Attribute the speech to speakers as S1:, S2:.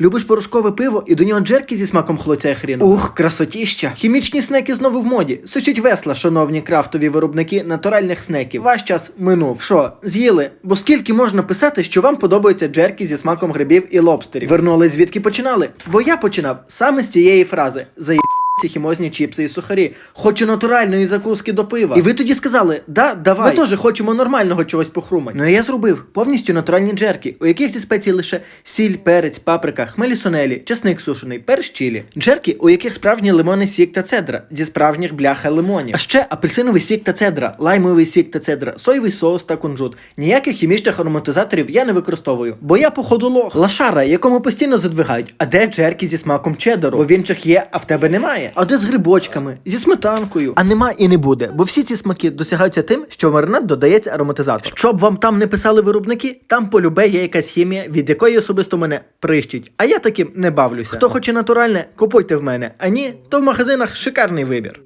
S1: Любиш порошкове пиво і до нього джерки зі смаком хлопця і хріну? Ух, красотіща! Хімічні снеки знову в моді. Сучить весла, шановні крафтові виробники натуральних снеків. Ваш час минув. Що, з'їли? Бо скільки можна писати, що вам подобаються джерки зі смаком грибів і лобстерів? Вернули звідки починали? Бо я починав саме з цієї фрази. Заї... Ці хімозні чіпси і сухарі. Хочу натуральної закуски до пива. І ви тоді сказали, да, давай. Ми теж хочемо нормального чогось похрумати. Ну і я зробив повністю натуральні джерки, у яких зі спецій лише сіль, перець, паприка, хмелі сунелі, чесник сушений, перш чілі. Джерки, у яких справжній лимонний сік та цедра, зі справжніх бляха лимонів. А ще апельсиновий сік та цедра, лаймовий сік та цедра, соєвий соус та кунжут. Ніяких хімічних ароматизаторів я не використовую, бо я походу лох. Лашара, якому постійно задвигають. А де джерки зі смаком чеддеру? Бо в інших є, а в тебе немає. А де з грибочками, зі сметанкою. А нема і не буде, бо всі ці смаки досягаються тим, що в маринад додається ароматизатор. Щоб вам там не писали виробники, там полюбе є якась хімія, від якої особисто мене прищить. А я таким не бавлюся. Хто хоче натуральне, купуйте в мене. А ні, то в магазинах шикарний вибір.